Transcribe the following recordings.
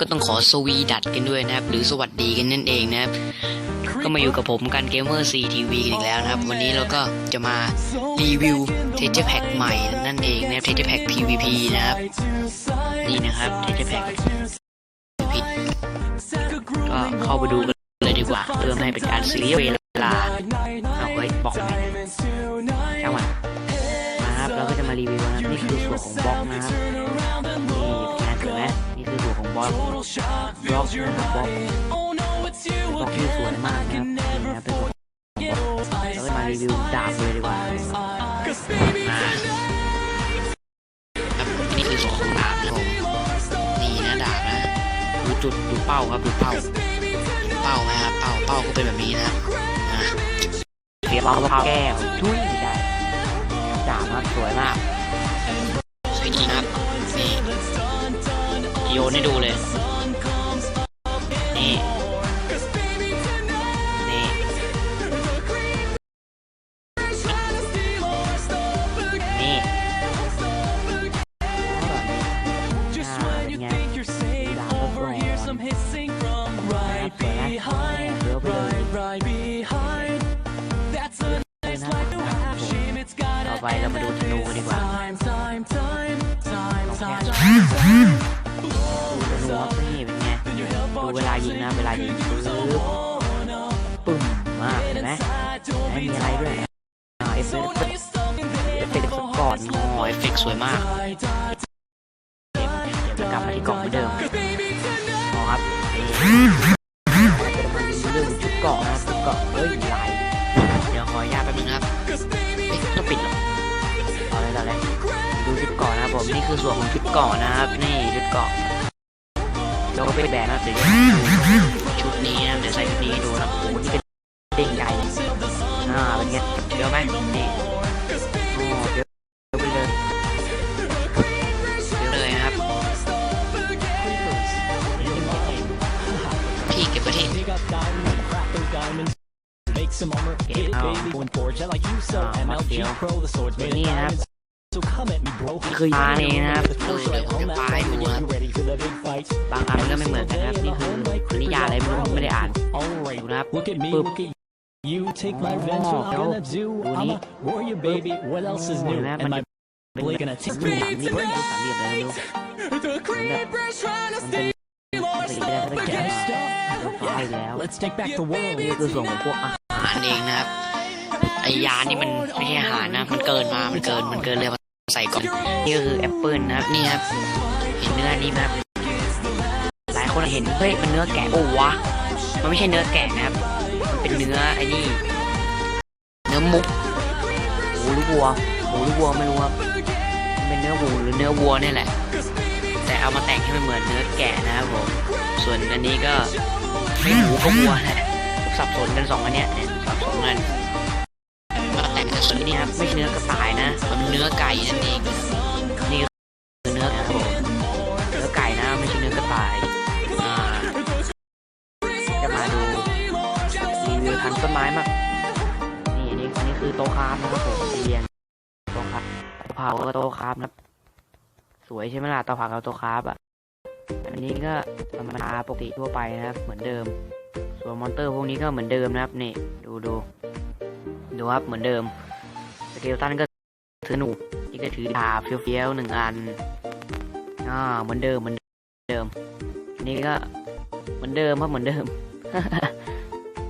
ก็ต้องขอสวีดัดกันด้วยนะครับ หรือสวัสดีกันนั่นเองนะครับ ก็มาอยู่กับผมกันเกมเมอร์ซีทีวีอีกแล้วนะครับ วันนี้เราก็จะมารีวิวเทเจอร์แพ็กใหม่นั่นเองนะครับเทเจอร์แพ็ PVP นะครับ นี่นะครับเทเจอร์แพ็กผิดก็เข้าไปดูกันเลยดีกว่าเพื่อไม่ให้เป็นการเสียเวลาเอาไว้บอกไหมช่างมันมาครับเราก็จะมารีวิวนะครับนี่คือส่วนของบล็อกนะครับนี่ คือส่วนของบล็อกบล็อกนะครับบล็อกบล็อกที่สวยมากนะครับนี่นะครับเป็นส่วนของบล็อกเราก็มารีวิวดาบเลยดีกว่ามาครับนี่คือส่วนของดาบนะครับผมนี่นะดาบนะดูจุดดูเป้าครับดูเป้าเห็นเป้าไหมครับเป้าเป้าก็เป็นแบบนี้นะครับอะเสียบเอามะพร้าวแก้วช่วยได้ดาบครับสวยมากสวยจริงครับนี่ โยนให้ดูเลย นี่ ดูเวลายิงนะ เวลายิงปึ๊บปึ้มมากเห็นไหมไม่มีอะไรด้วยนะเอฟเฟกต์เอฟเฟกต์สปอร์ตงอเอฟเฟกต์สวยมากเดี๋ยวเรากลับมาที่กล่องเหมือนเดิมอ๋อครับนี่เรื่องชุดเกาะนะชุดเกาะเฮ้ยลายเดี๋ยวขออนุญาตแป๊บนึงครับเอ๊ะต้องปิดเหรอเอาเลยเอาเลยดูชุดเกาะนะครับผมนี่คือส่วนของชุดเกาะนะครับนี่ชุดเกาะ แล้วก็เป็นแบรนด์นะเดี๋ยวชุดนี้นะเดี๋ยวใส่ชุดนี้ให้ดูนะโอ้โหนี่เป็นเด้งใหญ่อ่าเป็นไงเดี๋ยวไหมนี่โอ้เดี๋ยวเดี๋ยวไปเลยเดี๋ยวเลยนะครับพี่เก็บไว้ที่ Make some armor, hit it, baby, going forge. I like you so. MLG Pro, the swords made นี่ it นะครับ So come at me, bro. นี่คือยาเองนะครับดูเดี๋ยวผมจะปาให้ดูนะครับ You ready for the big fight? บางอันมันก็ไม่เหมือนกันนะครับนี่คือนิยายอะไรไม่รู้ไม่ได้อ่าน Alright, ดูนะครับ look at me, Boop. look at you. Take my revenge, what I'm gonna do. I'm a warrior, baby. What else is โอ้ new? ยนะ And มัน my จะเป็น blade แบบ gonna สาม take เหลี่ยม me นี่เป็นสามเหลี่ยมอะไรไม่รู้มันแบบมันเป็นสีไม่ได้สักอย่างฟ้าอีกแล้ว Let's take back the world. นี่คือส่วนของพวกอาหารเองนะครับไอยานี่มันไม่ใช่อาหารนะ มันเกินมา มันเกิน มันเกินเลยมา ใส่กล่องนี่ก็คือแอปเปิลนะครับนี่ครับเห็นเนื้อนี้ครับหลายคนเห็นเฮ้ยมันเนื้อแกะโอ้วะมันไม่ใช่เนื้อแกะนะครับ มันเป็นเนื้อไอ้นี่ เนื้อมุกหมูหรือวัวหมูหรือวัวไม่รู้ครับมันเป็นเนื้อหมูหรือเนื้อวัวนี่แหละ แต่เอามาแต่งให้มันเหมือนเนื้อแกะนะครับผมส่วนอันนี้ก็ไม่หมูก็วัวแหละสับสนกันสองอันเนี้ยสับสนกัน อันส่วนนี้ครับไม่ใช่เนื้อกระต่ายนะมันเนื้อไก่นั่นเองนี่คือเนื้อครับผมเนื้อไก่นะไม่ใช่เนื้อกระต่ายอ่าจะมาดูรีวิวทางต้นไม้มากนี่อันนี้อันนี้คือโตคราฟนะครับผมเรียนโตคราฟเตาเผาก็โตคราฟนะสวยใช่ไหมล่ะตาเผากับโตคราฟอะอันนี้ก็ธรรมดาปกติทั่วไปนะครับ เหมือนเดิม ส่วนมอนเตอร์พวกนี้ก็เหมือนเดิมนะครับนี่ดูดู ดูครับเหมือนเดิมสเกลตันก็ถือหนูนี่ก็ถือดาบเฟี้ยวๆหนึ่งอันอ่าเหมือนเดิมเหมือนเดิม นี่ก็เหมือนเดิมครับเหมือนเดิม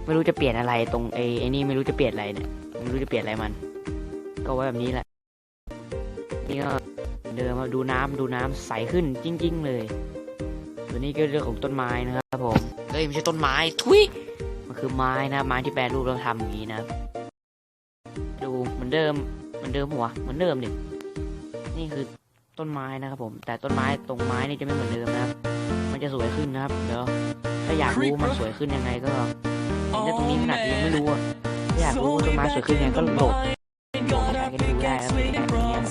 ไม่รู้จะเปลี่ยนอะไรตรงไอ้ไอ้นี่ไม่รู้จะเปลี่ยนอะไรเนี่ยไม่รู้จะเปลี่ยนอะไรมัน ก็ไว้แบบนี้แหละ นี่ก็เดิมครับดูน้ำดูน้ำใสขึ้นจริง ๆ เลยส่วนนี้ก็เรื่องของต้นไม้นะครับผมเฮ้ยไม่ใช่ต้นไม้ทุยมันคือไม้นะไม้ที่แปรรูปแล้วทำอย่างนี้นะ อนเดิมเหมือนเดิมหัวเหมือนเดิมดินี่คือต้นไม้นะครับผม แต่ต้นไม้ตรงไม้นี่จะไม่เหมือนเดิมนะครับ มันจะสวยขึ้นนะครับ เดี๋ยวถ้าอยากรู้มันสวยขึ้นยังไงก็เห็นแต่ตรงนี้ขนาดยังไม่รู้อะถ้าอยากรู้ต้นไม้สวยขึ้นยังไงก็โหลดโหลดมากันดูได้ครับเป็นแบบนี้นะ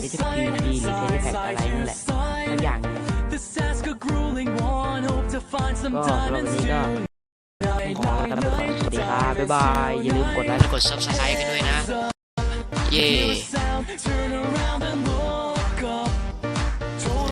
เดี๋ยวจะพีดีหรือเทเลแพ็กอะไรนั่นแหละทุกอย่างก็สำหรับวันนี้ก็ขอลาไปก่อนสวัสดีครับบ๊ายบาย อย่าลืมกดไลค์กด subscribe กันด้วยนะ เ